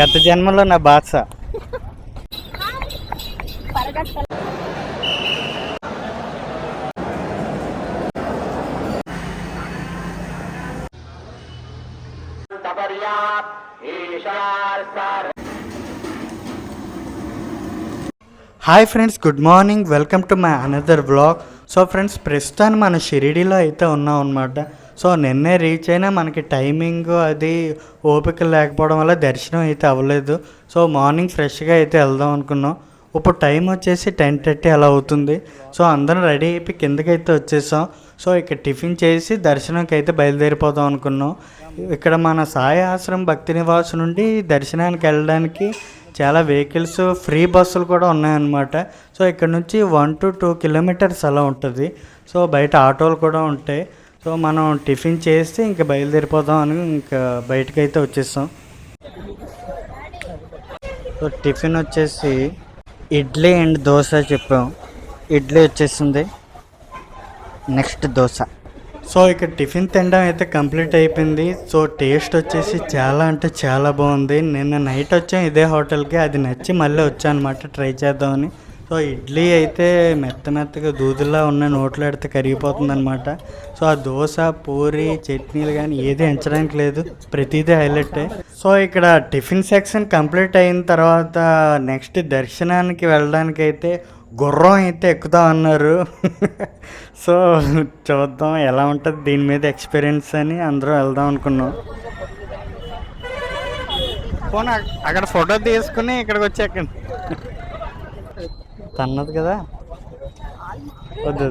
గత జన్మలో నా బాస. Hi friends good morning welcome to my another blog so friends ప్రస్తుతాన్ని మన షిరిడీలో అయితే ఉన్నాం అనమాట సో నిన్నే రీచ్ అయినా మనకి టైమింగ్ అది ఓపిక లేకపోవడం వల్ల దర్శనం అయితే అవ్వలేదు. సో మార్నింగ్ ఫ్రెష్గా అయితే వెళ్దాం అనుకున్నాం. ఇప్పుడు టైం వచ్చేసి టెన్ థర్టీ అలా అవుతుంది. సో అందరం రెడీ అయిపోయి కిందకైతే వచ్చేసాం. సో ఇక్కడ టిఫిన్ చేసి దర్శనంకి అయితే బయలుదేరిపోదాం అనుకున్నాం. ఇక్కడ మన సాయి ఆశ్రమం భక్తి నివాస్ నుండి దర్శనానికి వెళ్ళడానికి చాలా వెహికల్స్ ఫ్రీ బస్సులు కూడా ఉన్నాయన్నమాట. సో ఇక్కడ నుంచి వన్ టు టూ కిలోమీటర్స్ అలా ఉంటుంది. సో బయట ఆటోలు కూడా ఉంటాయి. సో మనం టిఫిన్ చేస్తే ఇంకా బయలుదేరిపోదాం అని ఇంకా బయటకైతే అయితే సో టిఫిన్ వచ్చేసి ఇడ్లీ అండ్ దోశ చెప్పాం. ఇడ్లీ వచ్చేసింది. నెక్స్ట్ దోశ. సో ఇక్కడ టిఫిన్ తినడం అయితే కంప్లీట్ అయిపోయింది. సో టేస్ట్ వచ్చేసి చాలా అంటే చాలా బాగుంది. నిన్న నైట్ వచ్చాం ఇదే హోటల్కి. అది నచ్చి మళ్ళీ వచ్చాను అనమాట ట్రై చేద్దామని. సో ఇడ్లీ అయితే మెత్త మెత్తగా దూదులా ఉన్న నోట్లో ఎడితే కరిగిపోతుంది అనమాట సో ఆ దోశ పూరి చట్నీలు కానీ ఏది ఎంచడానికి లేదు. ప్రతిదీ హైలైటే సో ఇక్కడ టిఫిన్ సెక్షన్ కంప్లీట్ అయిన తర్వాత నెక్స్ట్ దర్శనానికి వెళ్ళడానికి అయితే గుర్రం అయితే ఎక్కుతాం అన్నారు సో చూద్దాం ఎలా ఉంటుంది దీని మీద ఎక్స్పీరియన్స్ అని అందరూ వెళ్దాం అనుకున్నాం. పోనీ అక్కడ ఫోటో తీసుకుని ఇక్కడికి వచ్చాక తన్నది కదా. వద్దు.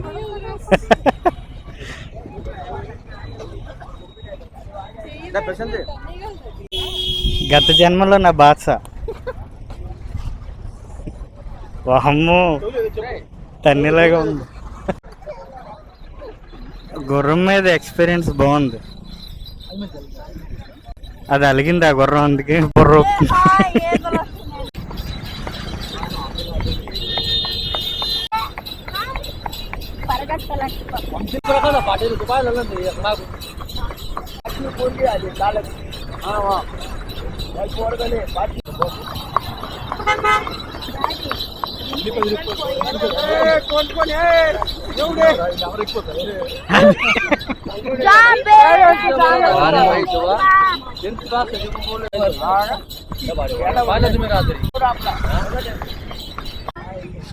గత జన్మలో నా బాస. వాహమ్ము తన్నిలాగా ఉంది. గుర్రం మీద ఎక్స్పీరియన్స్ బాగుంది. అది అలిగింది ఆ గుర్రం అందుకే బుర్ర ఊపుతుంది.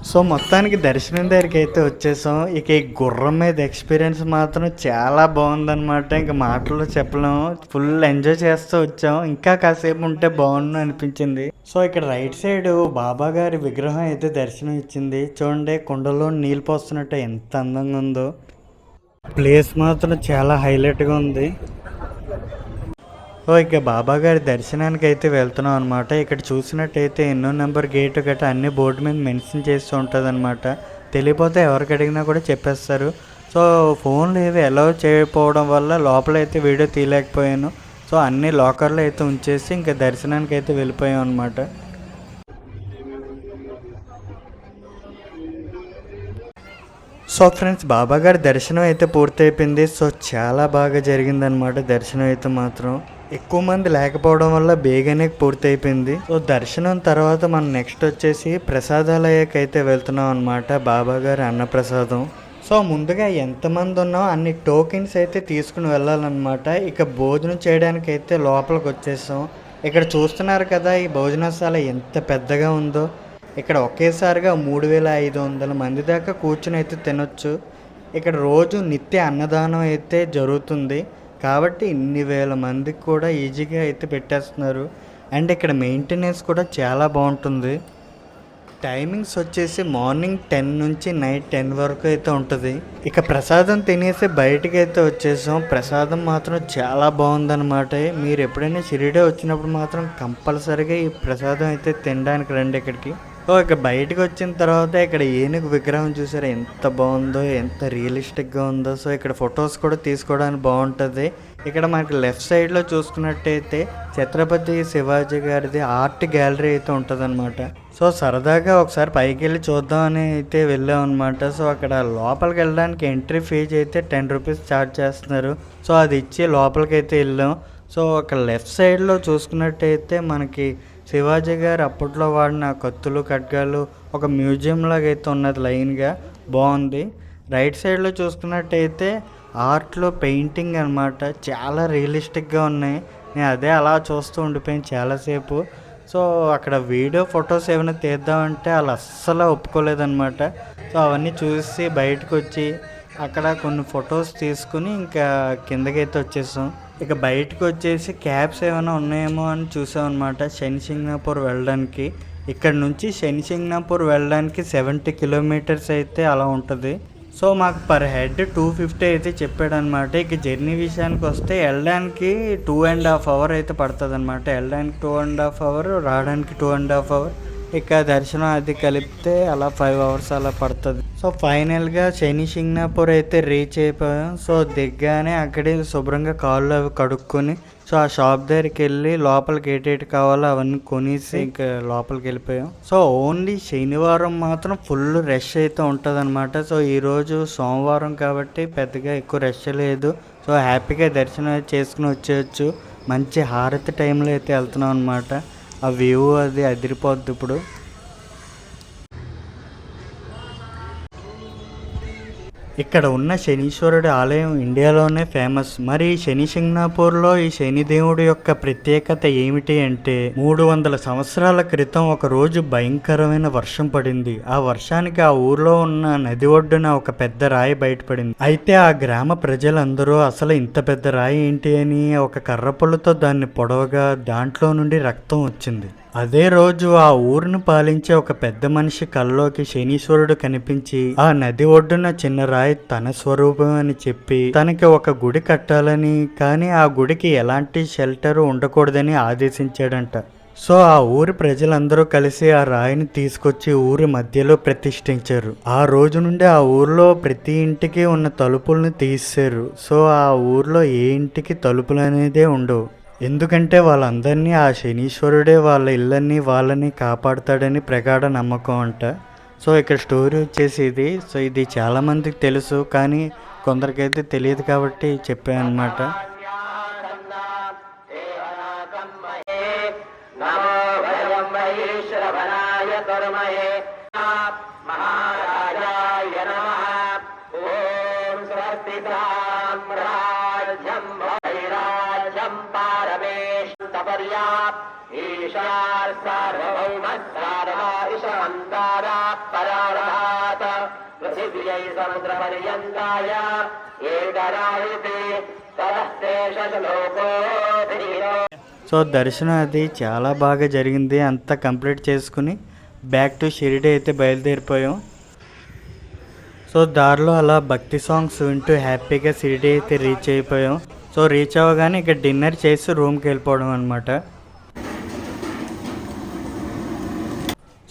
సో మొత్తానికి దర్శనం దగ్గరికి అయితే వచ్చేసాం. ఇక ఈ గుర్రం మీద ఎక్స్పీరియన్స్ మాత్రం చాలా బాగుందన్నమాట. ఇంకా మాటల్లో చెప్పలేము ఫుల్ ఎంజాయ్ చేస్తూ వచ్చాం. ఇంకా కాసేపు ఉంటే బాగుండు అనిపించింది. సో ఇక్కడ రైట్ సైడ్ బాబా గారి విగ్రహం అయితే దర్శనం ఇచ్చింది. చూడండి కుండలో నీళ్ళు పోస్తున్నట్టు ఎంత అందంగా ఉందో. ప్లేస్ మాత్రం చాలా హైలైట్గా ఉంది. ఇక బాబా గారి దర్శనానికి అయితే వెళ్తున్నాం అనమాట ఇక్కడ చూసినట్టయితే ఎన్నో నెంబర్ గేట్ గట్రా అన్ని బోర్డు మీద మెన్షన్ చేస్తూ ఉంటుంది అనమాట తెలియపోతే ఎవరికి అడిగినా కూడా చెప్పేస్తారు. సో ఫోన్లు ఏవి అలౌ చేయకపోవడం వల్ల లోపలైతే వీడియో తీయలేకపోయాను. సో అన్ని లాకర్లో అయితే ఉంచేసి ఇంకా దర్శనానికి అయితే వెళ్ళిపోయాం అనమాట సో ఫ్రెండ్స్ బాబా గారి దర్శనం అయితే పూర్తయిపోయింది. సో చాలా బాగా జరిగిందనమాట దర్శనం అయితే మాత్రం. ఎక్కువ మంది లేకపోవడం వల్ల బేగానే పూర్తయిపోయింది. సో దర్శనం తర్వాత మనం నెక్స్ట్ వచ్చేసి ప్రసాదాలయకి అయితే వెళ్తున్నాం అనమాట బాబా గారి అన్నప్రసాదం. సో ముందుగా ఎంతమంది ఉన్నాం అన్ని టోకెన్స్ అయితే తీసుకుని వెళ్ళాలన్నమాట. ఇక భోజనం చేయడానికి అయితే లోపలికి వచ్చేసాం. ఇక్కడ చూస్తున్నారు కదా ఈ భోజనశాల ఎంత పెద్దగా ఉందో. ఇక్కడ ఒకేసారిగా మూడు వేల ఐదు వందల మంది దాకా కూర్చుని అయితే తినొచ్చు. ఇక్కడ రోజు నిత్య అన్నదానం అయితే జరుగుతుంది. కాబట్టి ఇన్ని వేల మందికి కూడా ఈజీగా అయితే పెట్టేస్తున్నారు. అండ్ ఇక్కడ మెయింటెనెన్స్ కూడా చాలా బాగుంటుంది. టైమింగ్స్ వచ్చేసి మార్నింగ్ టెన్ నుంచి నైట్ టెన్ వరకు అయితే ఉంటుంది. ఇక ప్రసాదం తినేసి బయటికి అయితే వచ్చేసాం. ప్రసాదం మాత్రం చాలా బాగుందన్నమాట. మీరు ఎప్పుడైనా షిరిడే వచ్చినప్పుడు మాత్రం కంపల్సరీగా ఈ ప్రసాదం అయితే తినడానికి రండి ఇక్కడికి. ఓ ఇక బయటకు వచ్చిన తర్వాత ఇక్కడ ఏనుగు విగ్రహం చూసారా? ఎంత బాగుందో ఎంత రియలిస్టిక్గా ఉందో. సో ఇక్కడ ఫొటోస్ కూడా తీసుకోవడానికి బాగుంటుంది. ఇక్కడ మనకి లెఫ్ట్ సైడ్లో చూసుకున్నట్టయితే ఛత్రపతి శివాజీ గారిది ఆర్ట్ గ్యాలరీ అయితే ఉంటుందన్నమాట. సో సరదాగా ఒకసారి పైకి వెళ్ళి చూద్దామని అయితే వెళ్ళాం అనమాట సో అక్కడ లోపలికి వెళ్ళడానికి ఎంట్రీ ఫీజు అయితే టెన్ రూపీస్ ఛార్జ్ చేస్తున్నారు. సో అది ఇచ్చి లోపలికి అయితే వెళ్ళాం. సో అక్కడ లెఫ్ట్ సైడ్లో చూసుకున్నట్టయితే మనకి శివాజీ గారు అప్పట్లో వాడిన కత్తులు ఖడ్గాలు ఒక మ్యూజియం లాగా అయితే ఉన్నది లైన్గా బాగుంది. రైట్ సైడ్లో చూసుకున్నట్టయితే ఆర్ట్లో పెయింటింగ్ అనమాట చాలా రియలిస్టిక్గా ఉన్నాయి. నేను అదే అలా చూస్తూ ఉండిపోయాను చాలాసేపు. సో అక్కడ వీడియో ఫొటోస్ ఏమైనా తీద్దామంటే వాళ్ళు అస్సలు ఒప్పుకోలేదన్నమాట. సో అవన్నీ చూసి బయటకు వచ్చి అక్కడ కొన్ని ఫొటోస్ తీసుకుని ఇంకా కిందకైతే వచ్చేసాం. ఇక బయటకు వచ్చేసి క్యాబ్స్ ఏమైనా ఉన్నాయేమో అని చూసాం అనమాట శని సింగ్నాపూర్ వెళ్ళడానికి. ఇక్కడ నుంచి శని సింగ్నాపూర్ వెళ్ళడానికి సెవెంటీ కిలోమీటర్స్ అయితే అలా ఉంటుంది. సో మాకు పర్ హెడ్ టూ ఫిఫ్టీ అయితే చెప్పాడు అనమాట ఇక జర్నీ విషయానికి వస్తే వెళ్ళడానికి టూ అండ్ హాఫ్ అవర్ అయితే పడుతుంది అనమాట వెళ్ళడానికి టూ అండ్ హాఫ్ అవర్ రావడానికి టూ అండ్ హాఫ్ అవర్. ఇక దర్శనం అది కలిపితే అలా ఫైవ్ అవర్స్ అలా పడుతుంది. సో ఫైనల్గా శని సింగ్నాపూర్ అయితే రీచ్ అయిపోయాం. సో దిగ్గానే అక్కడే శుభ్రంగా కాళ్ళు అవి కడుక్కొని సో ఆ షాప్ దగ్గరికి వెళ్ళి లోపలికి ఏటేటి కావాలో అవన్నీ కొనేసి ఇంకా లోపలికి వెళ్ళిపోయాం. సో ఓన్లీ శనివారం మాత్రం ఫుల్ రష్ అయితే ఉంటుంది అనమాట సో ఈరోజు సోమవారం కాబట్టి పెద్దగా ఎక్కువ రష్ లేదు. సో హ్యాపీగా దర్శనం చేసుకుని వచ్చేయచ్చు. మంచి హారతి టైంలో అయితే వెళ్తున్నాం అనమాట ఆ వ్యూ అది అదిరిపోద్ది ఇప్పుడు. ఇక్కడ ఉన్న శనీశ్వరుడి ఆలయం ఇండియాలోనే ఫేమస్. మరి శని సింగ్నాపూర్లో ఈ శనిదేవుడి యొక్క ప్రత్యేకత ఏమిటి అంటే మూడు వందల సంవత్సరాల క్రితం ఒక రోజు భయంకరమైన వర్షం పడింది. ఆ వర్షానికి ఆ ఊర్లో ఉన్న నది ఒడ్డున ఒక పెద్ద రాయి బయటపడింది. అయితే ఆ గ్రామ ప్రజలందరూ అసలు ఇంత పెద్ద రాయి ఏంటి అని ఒక కర్రపుల్లతో దాన్ని పొడవగా దాంట్లో నుండి రక్తం వచ్చింది. అదే రోజు ఆ ఊరిని పాలించే ఒక పెద్ద మనిషి కల్లోకి శనీశ్వరుడు కనిపించి ఆ నది ఒడ్డున చిన్న రాయి తన స్వరూపం అని చెప్పి తనకి ఒక గుడి కట్టాలని కానీ ఆ గుడికి ఎలాంటి షెల్టర్ ఉండకూడదని ఆదేశించాడంట. సో ఆ ఊరి ప్రజలందరూ కలిసి ఆ రాయిని తీసుకొచ్చి ఊరి మధ్యలో ప్రతిష్ఠించారు. ఆ రోజు నుండి ఆ ఊర్లో ప్రతి ఇంటికి ఉన్న తలుపులను తీసారు సో ఆ ఊర్లో ఏ ఇంటికి తలుపులు అనేదే ఉండవు. ఎందుకంటే వాళ్ళందరినీ ఆ శనీశ్వరుడే వాళ్ళ ఇళ్ళని వాళ్ళని కాపాడుతాడని ప్రగాఢ నమ్మకం అంట. సో ఇక్కడ స్టోరీ వచ్చేసి ఇది. సో ఇది చాలామందికి తెలుసు కానీ కొందరికైతే తెలియదు కాబట్టి చెప్పాను అనమాట నమో ఈశార్ సార్వభౌమ పృథివ్యై ఏకరాయితే సో దర్శనం అది చాలా బాగా జరిగింది. అంతా కంప్లీట్ చేసుకుని బ్యాక్ టు షిరిడి అయితే బయలుదేరిపోయాం. సో దారిలో అలా భక్తి సాంగ్స్ వింటూ హ్యాపీగా షిరిడి అయితే రీచ్ అయిపోయాం. సో రీచ్ అవ్వగానే ఇక డిన్నర్ చేసి రూమ్కి వెళ్ళిపోవడం అనమాట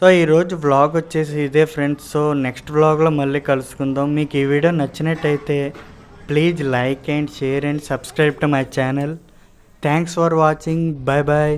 సో ఈరోజు వ్లాగ్ వచ్చేసి ఇదే ఫ్రెండ్స్ సో నెక్స్ట్ వ్లాగ్లో మళ్ళీ కలుసుకుందాం. మీకు ఈ వీడియో నచ్చినట్టయితే please like and share and subscribe to my channel thanks for watching bye bye